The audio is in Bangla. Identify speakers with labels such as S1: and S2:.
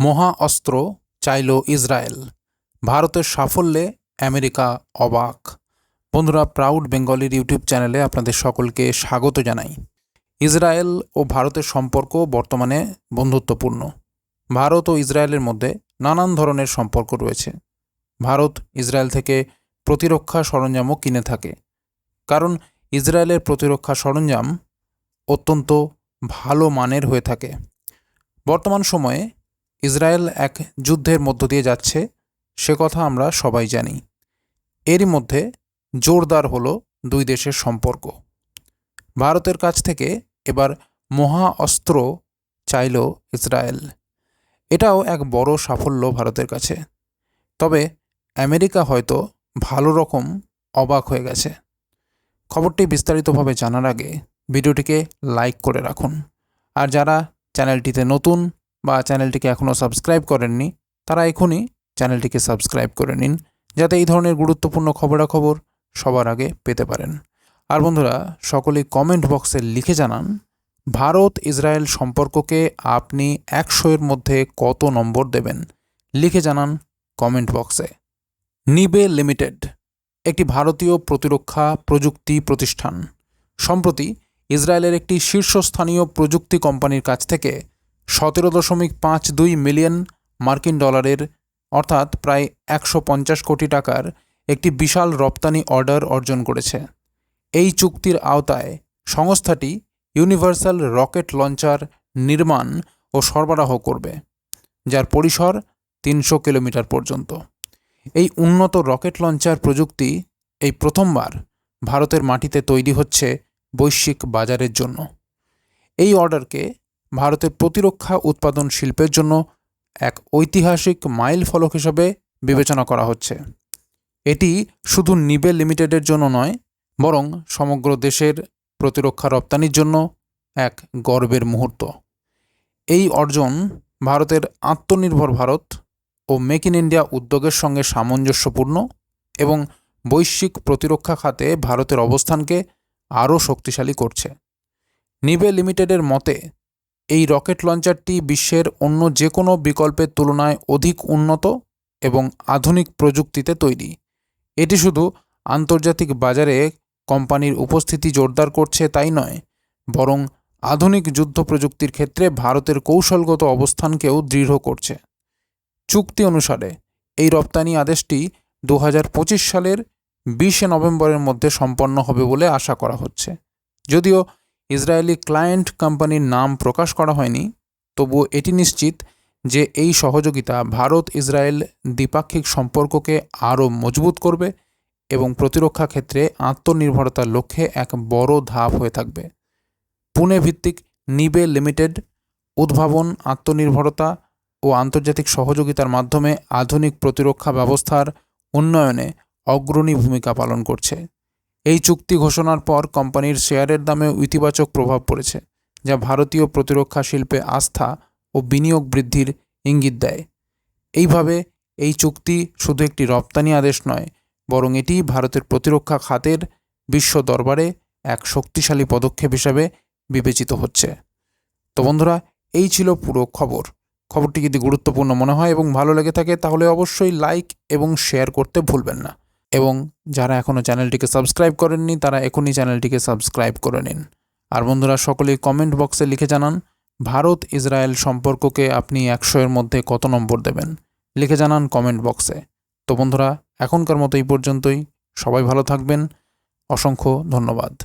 S1: মহা অস্ত্র চাইল ইসরায়েল। ভারতের সাফল্যে আমেরিকা অবাক। বন্ধুরা প্রাউড বেঙ্গলির ইউটিউব চ্যানেলে আপনাদের সকলকে স্বাগত জানাই। ইসরায়েল ও ভারতের সম্পর্ক বর্তমানে বন্ধুত্বপূর্ণ। ভারত ও ইসরায়েলের মধ্যে নানান ধরনের সম্পর্ক রয়েছে। ভারত ইসরায়েল থেকে প্রতিরক্ষা সরঞ্জামও কিনে থাকে। কারণ ইসরায়েলের প্রতিরক্ষা সরঞ্জাম অত্যন্ত ভালো মানের হয়ে থাকে। বর্তমান সময়ে ইসরায়েল এক যুদ্ধের মধ্য দিয়ে যাচ্ছে, সে কথা আমরা সবাই জানি। এরই মধ্যে জোরদার হলো দুই দেশের সম্পর্ক। ভারতের কাছ থেকে এবার মহা অস্ত্র চাইল ইসরায়েল। এটাও এক বড় সাফল্য ভারতের কাছে। তবে আমেরিকা হয়তো ভালো রকম অবাক হয়ে গেছে। খবরটি বিস্তারিতভাবে জানার আগে ভিডিওটিকে লাইক করে রাখুন। আর যারা চ্যানেলটিতে নতুন বা চ্যানেলটিকে এখনও সাবস্ক্রাইব করেননি, তারা এখনই চ্যানেলটিকে সাবস্ক্রাইব করে নিন, যাতে এই ধরনের গুরুত্বপূর্ণ খবরাখবর সবার আগে পেতে পারেন। আর বন্ধুরা, সকলেই কমেন্ট বক্সে লিখে জানান, ভারত ইসরায়েল সম্পর্ককে আপনি একশো এর মধ্যে কত নম্বর দেবেন? লিখে জানান কমেন্ট বক্সে নিবে লিমিটেড, একটি ভারতীয় প্রতিরক্ষা প্রযুক্তি প্রতিষ্ঠান। সম্প্রতি ইসরায়েলের একটি শীর্ষস্থানীয় প্রযুক্তি কোম্পানির কাছ থেকে সতেরো দশমিক পাঁচ দুই মিলিয়ন মার্কিন ডলারের, অর্থাৎ প্রায় একশো পঞ্চাশ কোটি টাকার একটি বিশাল রপ্তানি অর্ডার অর্জন করেছে। এই চুক্তির আওতায় সংস্থাটি ইউনিভার্সাল রকেট লঞ্চার নির্মাণ ও সরবরাহ করবে, যার পরিসর তিনশো কিলোমিটার পর্যন্ত। এই উন্নত রকেট লঞ্চার প্রযুক্তি এই প্রথমবার ভারতের মাটিতে তৈরি হচ্ছে বৈশ্বিক বাজারের জন্য। এই অর্ডারকে ভারতের প্রতিরক্ষা উৎপাদন শিল্পের জন্য এক ঐতিহাসিক মাইল ফলক হিসাবে বিবেচনা করা হচ্ছে। এটি শুধু নিবে লিমিটেডের জন্য নয়, বরং সমগ্র দেশের প্রতিরক্ষা রপ্তানির জন্য এক গর্বের মুহূর্ত। এই অর্জন ভারতের আত্মনির্ভর ভারত ও মেক ইন ইন্ডিয়া উদ্যোগের সঙ্গে সামঞ্জস্যপূর্ণ এবং বৈশ্বিক প্রতিরক্ষা খাতে ভারতের অবস্থানকে আরও শক্তিশালী করছে। নিবে লিমিটেডের মতে এই রকেট লঞ্চারটি বিশ্বের অন্য যে কোনো বিকল্পের তুলনায় অধিক উন্নত এবং আধুনিক প্রযুক্তিতে তৈরি। এটি শুধু আন্তর্জাতিক বাজারে কোম্পানির উপস্থিতি জোরদার করছে তাই নয়, বরং আধুনিক যুদ্ধ প্রযুক্তির ক্ষেত্রে ভারতের কৌশলগত অবস্থানকেও দৃঢ় করছে। চুক্তি অনুসারে, এই রপ্তানি আদেশটি দু হাজার পঁচিশ সালের বিশে নভেম্বরের মধ্যে সম্পন্ন হবে বলে আশা করা হচ্ছে। যদিও ইসরায়েলি ক্লায়েন্ট কোম্পানির নাম প্রকাশ করা হয়নি, তবুও এটি নিশ্চিত যে এই সহযোগিতা ভারত ইসরায়েল দ্বিপাক্ষিক সম্পর্ককে আরও মজবুত করবে এবং প্রতিরক্ষা ক্ষেত্রে আত্মনির্ভরতার লক্ষ্যে এক বড় ধাপ হয়ে থাকবে। পুনে ভিত্তিক নিবে লিমিটেড উদ্ভাবন, আত্মনির্ভরতা ও আন্তর্জাতিক সহযোগিতার মাধ্যমে আধুনিক প্রতিরক্ষা ব্যবস্থার উন্নয়নে অগ্রণী ভূমিকা পালন করছে। এই চুক্তি ঘোষণার পর কোম্পানির শেয়ারের দামে ইতিবাচক প্রভাব পড়েছে, যা ভারতীয় প্রতিরক্ষা শিল্পে আস্থা ও বিনিয়োগ বৃদ্ধির ইঙ্গিত দেয়। এইভাবে এই চুক্তি শুধু একটি রপ্তানি আদেশ নয়, বরং এটি ভারতের প্রতিরক্ষা খাতের বিশ্ব দরবারে এক শক্তিশালী পদক্ষেপ হিসাবে বিবেচিত হচ্ছে। তো বন্ধুরা, এই ছিল পুরো খবর। খবরটি যদি গুরুত্বপূর্ণ মনে হয় এবং ভালো লেগে থাকে, তাহলে অবশ্যই লাইক এবং শেয়ার করতে ভুলবেন না। এবং যারা এখনও চ্যানেলটিকে সাবস্ক্রাইব করেননি, তারা এখনই চ্যানেলটিকে সাবস্ক্রাইব করে নিন। আর বন্ধুরা সকলেই কমেন্ট বক্সে লিখে জানান, ভারত ইসরায়েল সম্পর্ককে আপনি একশো এর মধ্যে কত নম্বর দেবেন? লিখে জানান কমেন্ট বক্সে তো বন্ধুরা, এখনকার মতো এই পর্যন্তই। সবাই ভালো থাকবেন। অসংখ্য ধন্যবাদ।